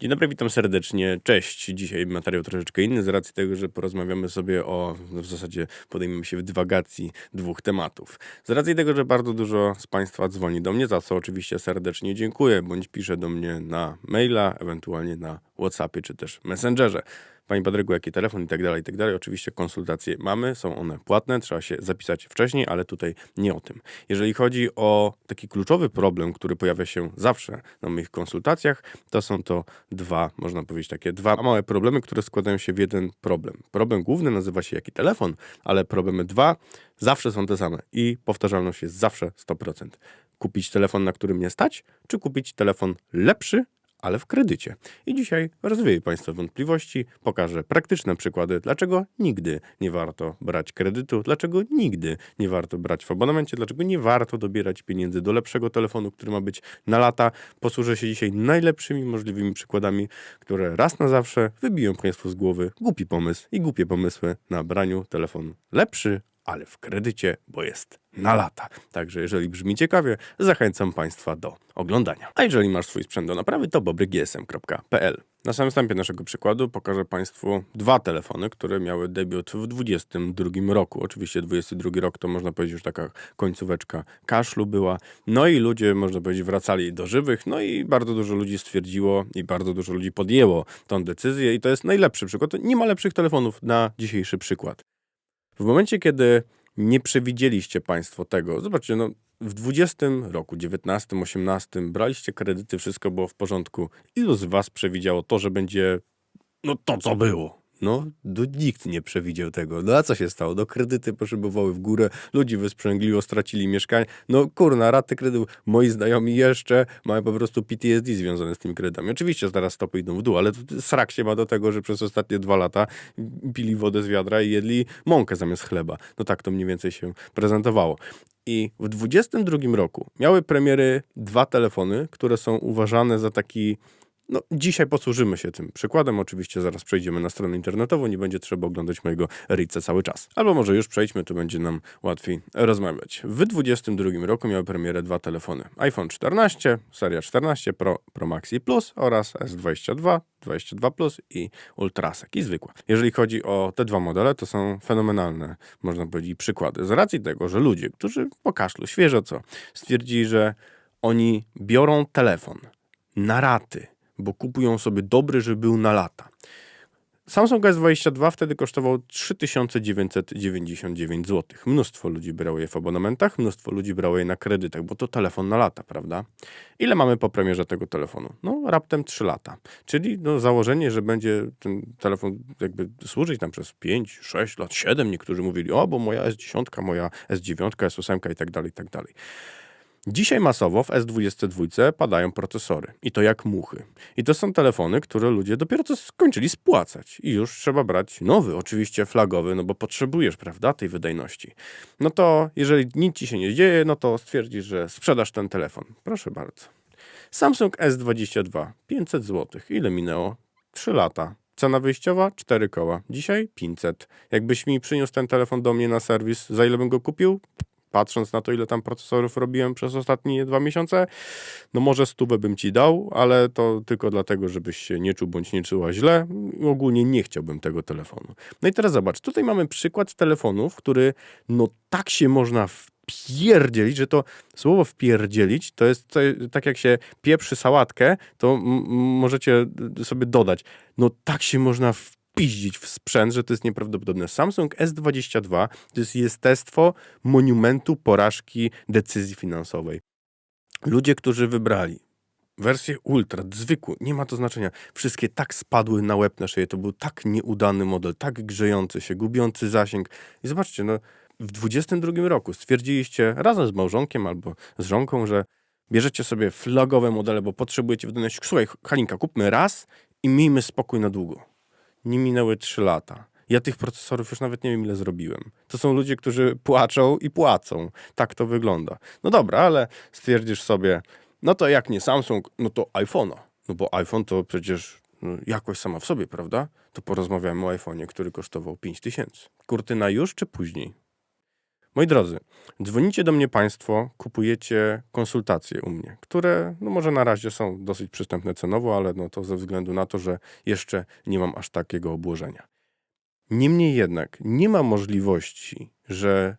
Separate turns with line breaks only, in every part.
Dzień dobry, witam serdecznie. Cześć. Dzisiaj materiał troszeczkę inny z racji tego, że porozmawiamy sobie o, no w zasadzie podejmiemy się w dywagacji dwóch tematów. Z racji tego, że bardzo dużo z Państwa dzwoni do mnie, za co oczywiście serdecznie dziękuję, bądź pisze do mnie na maila, ewentualnie na Whatsappie czy też Messengerze. Panie Patryku, jaki telefon i tak dalej, i tak dalej. Oczywiście konsultacje mamy, są one płatne, trzeba się zapisać wcześniej, ale tutaj nie o tym. Jeżeli chodzi o taki kluczowy problem, który pojawia się zawsze na moich konsultacjach, to są to dwa, można powiedzieć, takie dwa małe problemy, które składają się w jeden problem. Problem główny nazywa się jaki telefon, ale problemy dwa zawsze są te same i powtarzalność jest zawsze 100%. Kupić telefon, na którym nie stać, czy kupić telefon lepszy, ale w kredycie. I dzisiaj rozwieję Państwa wątpliwości, pokażę praktyczne przykłady, dlaczego nigdy nie warto brać kredytu, dlaczego nigdy nie warto brać w abonamencie, dlaczego nie warto dobierać pieniędzy do lepszego telefonu, który ma być na lata. Posłużę się dzisiaj najlepszymi możliwymi przykładami, które raz na zawsze wybiją Państwu z głowy głupi pomysł i głupie pomysły na braniu telefonu lepszy, ale w kredycie, bo jest na lata. Także jeżeli brzmi ciekawie, zachęcam Państwa do oglądania. A jeżeli masz swój sprzęt do naprawy, to bobrygsm.pl. Na samym wstępie naszego przykładu pokażę Państwu dwa telefony, które miały debiut w 2022 roku. Oczywiście 22 rok to można powiedzieć już taka końcóweczka kaszlu była. No i ludzie, można powiedzieć, wracali do żywych. No i bardzo dużo ludzi stwierdziło i bardzo dużo ludzi podjęło tą decyzję i to jest najlepszy przykład. Nie ma lepszych telefonów na dzisiejszy przykład. W momencie, kiedy nie przewidzieliście Państwo tego, zobaczcie, no w 20 roku, 19, 18 braliście kredyty, wszystko było w porządku. Ilu z Was przewidziało to, że będzie no to, co było? No, nikt nie przewidział tego. No a co się stało? No kredyty poszybowały w górę, ludzi wysprzęgliło, stracili mieszkanie. No kurna, raty kredytów. Moi znajomi jeszcze mają po prostu PTSD związane z tymi kredytami. Oczywiście zaraz stopy idą w dół, ale srak się ma do tego, że przez ostatnie dwa lata pili wodę z wiadra i jedli mąkę zamiast chleba. No tak to mniej więcej się prezentowało. I w 22 roku miały premiery dwa telefony, które są uważane za taki no, dzisiaj posłużymy się tym przykładem. Oczywiście zaraz przejdziemy na stronę internetową, nie będzie trzeba oglądać mojego Rice cały czas. Albo może już przejdźmy, to będzie nam łatwiej rozmawiać. W 2022 roku miały premierę dwa telefony. iPhone 14, seria 14 Pro, Pro Max i Plus oraz S22, 22 Plus i Ultrasek i zwykła. Jeżeli chodzi o te dwa modele, to są fenomenalne, można powiedzieć, przykłady. Z racji tego, że ludzie, którzy po kaszlu, świeżo co, stwierdzili, że oni biorą telefon na raty, bo kupują sobie dobry, żeby był na lata. Samsung S22 wtedy kosztował 3999 zł. Mnóstwo ludzi brało je w abonamentach, mnóstwo ludzi brało je na kredytach, bo to telefon na lata, prawda? Ile mamy po premierze tego telefonu? No, raptem 3 lata. Czyli no, założenie, że będzie ten telefon jakby służyć nam przez 5, 6 lat, 7. Niektórzy mówili, o, bo moja S10, moja S9, S8 i tak dalej, i tak dalej. Dzisiaj masowo w S22 padają procesory i to jak muchy. I to są telefony, które ludzie dopiero co skończyli spłacać i już trzeba brać nowy, oczywiście flagowy, no bo potrzebujesz, prawda, tej wydajności. No to jeżeli nic ci się nie dzieje, no to stwierdzisz, że sprzedasz ten telefon. Proszę bardzo. Samsung S22 500 zł. Ile minęło? 3 lata. Cena wyjściowa 4 koła. Dzisiaj 500. Jakbyś mi przyniósł ten telefon do mnie na serwis, za ile bym go kupił? Patrząc na to, ile tam procesorów robiłem przez ostatnie dwa miesiące, no może stówę bym ci dał, ale to tylko dlatego, żebyś się nie czuł bądź nie czuła źle. Ogólnie nie chciałbym tego telefonu. No i teraz zobacz, tutaj mamy przykład telefonów, który no tak się można wpierdzielić, że to słowo wpierdzielić to jest to, tak jak się pieprzy sałatkę, to możecie sobie dodać. No tak się można wpierdzielić piździć w sprzęt, że to jest nieprawdopodobne. Samsung S22 to jest jestestwo monumentu porażki decyzji finansowej. Ludzie, którzy wybrali wersję ultra, zwykłą, nie ma to znaczenia. Wszystkie tak spadły na łeb na szyję. To był tak nieudany model, tak grzejący się, gubiący zasięg. I zobaczcie, no, w 22 roku stwierdziliście razem z małżonkiem albo z żonką, że bierzecie sobie flagowe modele, bo potrzebujecie wydać. Słuchaj, Halinka, kupmy raz i miejmy spokój na długo nie minęły 3 lata. Ja tych procesorów już nawet nie wiem, ile zrobiłem. To są ludzie, którzy płaczą i płacą. Tak to wygląda. No dobra, ale stwierdzisz sobie, no to jak nie Samsung, no to iPhone'a. No bo iPhone to przecież no, jakość sama w sobie, prawda? To porozmawiamy o iPhone'ie, który kosztował 5000. Kurtyna już czy później? Moi drodzy, dzwonicie do mnie Państwo, kupujecie konsultacje u mnie, które no może na razie są dosyć przystępne cenowo, ale no to ze względu na to, że jeszcze nie mam aż takiego obłożenia. Niemniej jednak nie ma możliwości, że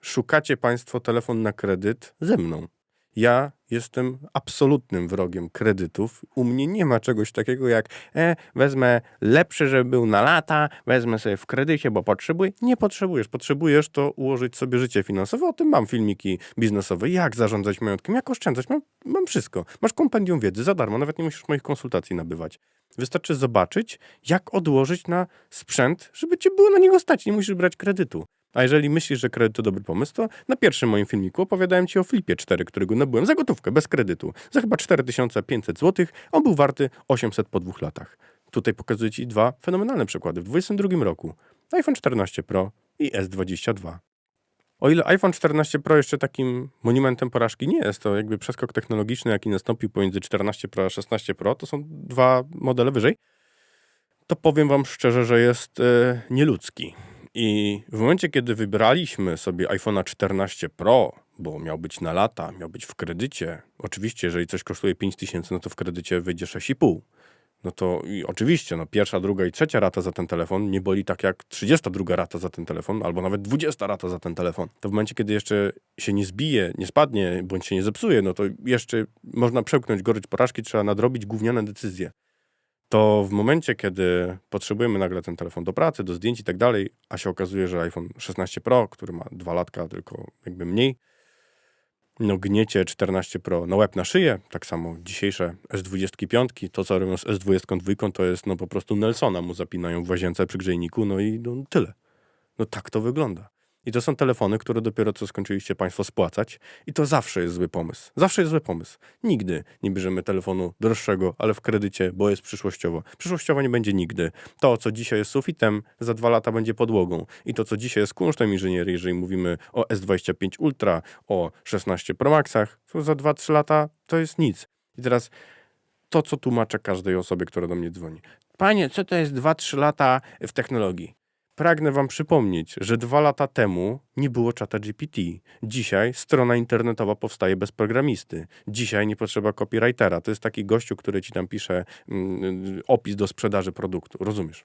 szukacie Państwo telefon na kredyt ze mną. Ja jestem absolutnym wrogiem kredytów. U mnie nie ma czegoś takiego jak e, wezmę lepszy, żeby był na lata, wezmę sobie w kredycie, bo potrzebuję. Nie potrzebujesz. Potrzebujesz to ułożyć sobie życie finansowe. O tym mam filmiki biznesowe. Jak zarządzać majątkiem, jak oszczędzać. Mam, mam wszystko. Masz kompendium wiedzy za darmo. Nawet nie musisz moich konsultacji nabywać. Wystarczy zobaczyć, jak odłożyć na sprzęt, żeby cię było na niego stać. Nie musisz brać kredytu. A jeżeli myślisz, że kredyt to dobry pomysł, to na pierwszym moim filmiku opowiadałem ci o Flipie 4, którego nabyłem za gotówkę, bez kredytu, za chyba 4500 zł. On był warty 800 po dwóch latach. Tutaj pokazuję ci dwa fenomenalne przykłady. W 2022 roku iPhone 14 Pro i S22. O ile iPhone 14 Pro jeszcze takim monumentem porażki nie jest, to jakby przeskok technologiczny, jaki nastąpił pomiędzy 14 Pro a 16 Pro, to są dwa modele wyżej, to powiem wam szczerze, że jest e, nieludzki. I w momencie, kiedy wybraliśmy sobie iPhone'a 14 Pro, bo miał być na lata, miał być w kredycie, oczywiście, jeżeli coś kosztuje 5000, no to w kredycie wyjdzie 6,5. No to i oczywiście, no pierwsza, druga i trzecia rata za ten telefon nie boli tak jak 32 rata za ten telefon, albo nawet 20 rata za ten telefon. To w momencie, kiedy jeszcze się nie zbije, nie spadnie, bądź się nie zepsuje, no to jeszcze można przełknąć gorycz porażki, trzeba nadrobić gówniane decyzje to w momencie, kiedy potrzebujemy nagle ten telefon do pracy, do zdjęć i tak dalej, a się okazuje, że iPhone 16 Pro, który ma dwa latka, tylko jakby mniej, no gniecie 14 Pro na łeb na szyję, tak samo dzisiejsze S25, to co robią z S22 to jest no po prostu Nelsona mu zapinają w łazience przy grzejniku, no i no, tyle. No tak to wygląda. I to są telefony, które dopiero co skończyliście Państwo spłacać. I to zawsze jest zły pomysł. Zawsze jest zły pomysł. Nigdy nie bierzemy telefonu droższego, ale w kredycie, bo jest przyszłościowo. Przyszłościowo nie będzie nigdy. To, co dzisiaj jest sufitem, za dwa lata będzie podłogą. I to, co dzisiaj jest kunsztem inżynierii, jeżeli mówimy o S25 Ultra, o 16 Pro Maxach, to za 2-3 lata to jest nic. I teraz to, co tłumaczę każdej osobie, która do mnie dzwoni. Panie, co to jest 2-3 lata w technologii? Pragnę Wam przypomnieć, że dwa lata temu nie było czata GPT. Dzisiaj strona internetowa powstaje bez programisty. Dzisiaj nie potrzeba copywritera. To jest taki gościu, który ci tam pisze mm, opis do sprzedaży produktu. Rozumiesz?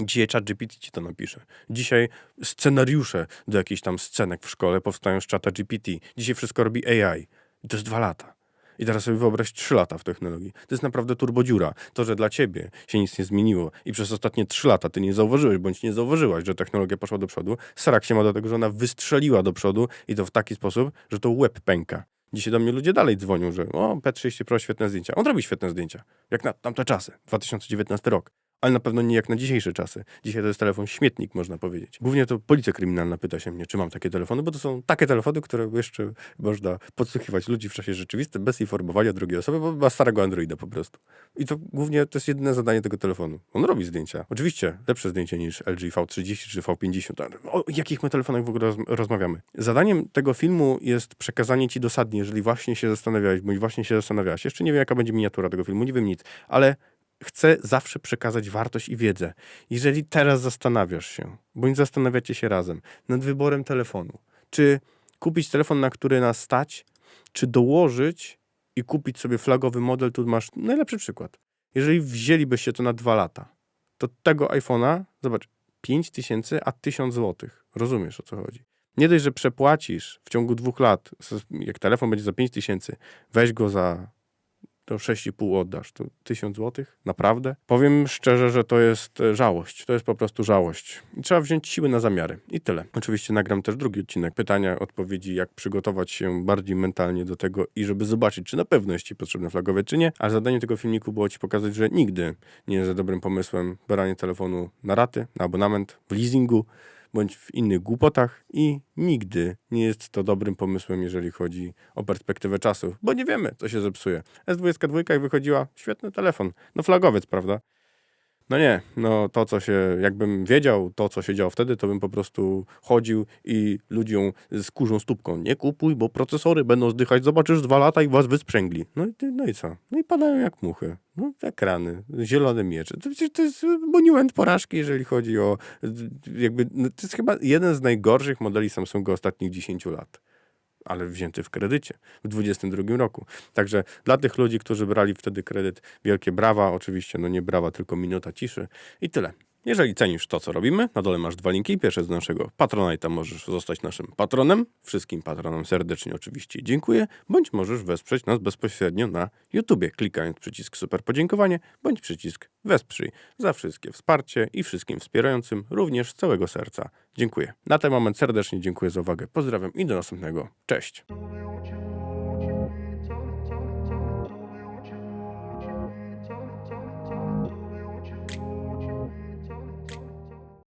Dzisiaj chat GPT ci to napisze. Dzisiaj scenariusze do jakichś tam scenek w szkole powstają z czata GPT. Dzisiaj wszystko robi AI. I to jest dwa lata. I teraz sobie wyobraź 3 lata w technologii. To jest naprawdę turbodziura. To, że dla ciebie się nic nie zmieniło i przez ostatnie 3 lata ty nie zauważyłeś bądź nie zauważyłaś, że technologia poszła do przodu, srak się ma do tego, że ona wystrzeliła do przodu i to w taki sposób, że to łeb pęka. Dzisiaj do mnie ludzie dalej dzwonią, że o, P30 Pro, świetne zdjęcia. On robi świetne zdjęcia, jak na tamte czasy, 2019 rok ale na pewno nie jak na dzisiejsze czasy. Dzisiaj to jest telefon śmietnik, można powiedzieć. Głównie to policja kryminalna pyta się mnie, czy mam takie telefony, bo to są takie telefony, które jeszcze można podsłuchiwać ludzi w czasie rzeczywistym, bez informowania drugiej osoby, bo ma starego Androida po prostu. I to głównie to jest jedyne zadanie tego telefonu. On robi zdjęcia. Oczywiście lepsze zdjęcia niż LG V30 czy V50. Ale O jakich my telefonach w ogóle roz rozmawiamy? Zadaniem tego filmu jest przekazanie ci dosadnie, jeżeli właśnie się zastanawiałeś, bądź właśnie się zastanawiałaś. Jeszcze nie wiem, jaka będzie miniatura tego filmu, nie wiem nic, ale chcę zawsze przekazać wartość i wiedzę. Jeżeli teraz zastanawiasz się, bądź zastanawiacie się razem nad wyborem telefonu, czy kupić telefon, na który nas stać, czy dołożyć i kupić sobie flagowy model, tu masz najlepszy przykład. Jeżeli wzięlibyście to na dwa lata, to tego iPhone'a, zobacz, 5 tysięcy, a 1000 złotych. Rozumiesz, o co chodzi. Nie dość, że przepłacisz w ciągu dwóch lat, jak telefon będzie za 5 tysięcy, weź go za to 6,5 oddasz. To 1000 zł? Naprawdę? Powiem szczerze, że to jest e, żałość. To jest po prostu żałość. I trzeba wziąć siły na zamiary. I tyle. Oczywiście nagram też drugi odcinek. Pytania, odpowiedzi, jak przygotować się bardziej mentalnie do tego i żeby zobaczyć, czy na pewno jest Ci potrzebne flagowe, czy nie. A zadanie tego filmiku było Ci pokazać, że nigdy nie jest za dobrym pomysłem branie telefonu na raty, na abonament, w leasingu, bądź w innych głupotach i nigdy nie jest to dobrym pomysłem, jeżeli chodzi o perspektywę czasu, bo nie wiemy, co się zepsuje. S22 jak wychodziła, świetny telefon, no flagowiec, prawda? No nie, no to co się, jakbym wiedział to, co się działo wtedy, to bym po prostu chodził i ludziom z kurzą stópką, nie kupuj, bo procesory będą zdychać, zobaczysz dwa lata i was wysprzęgli. No i, no i co? No i padają jak muchy. No, ekrany, zielone miecze. To to jest monument porażki, jeżeli chodzi o jakby, no to jest chyba jeden z najgorszych modeli Samsunga ostatnich 10 lat ale wzięty w kredycie w 2022 roku. Także dla tych ludzi, którzy brali wtedy kredyt, wielkie brawa. Oczywiście, no nie brawa, tylko minuta ciszy i tyle. Jeżeli cenisz to, co robimy, na dole masz dwa linki. Pierwsze z naszego Patronite'a możesz zostać naszym patronem. Wszystkim patronom serdecznie oczywiście dziękuję. Bądź możesz wesprzeć nas bezpośrednio na YouTubie, klikając przycisk super podziękowanie, bądź przycisk wesprzyj. Za wszystkie wsparcie i wszystkim wspierającym również z całego serca dziękuję. Na ten moment serdecznie dziękuję za uwagę. Pozdrawiam i do następnego. Cześć.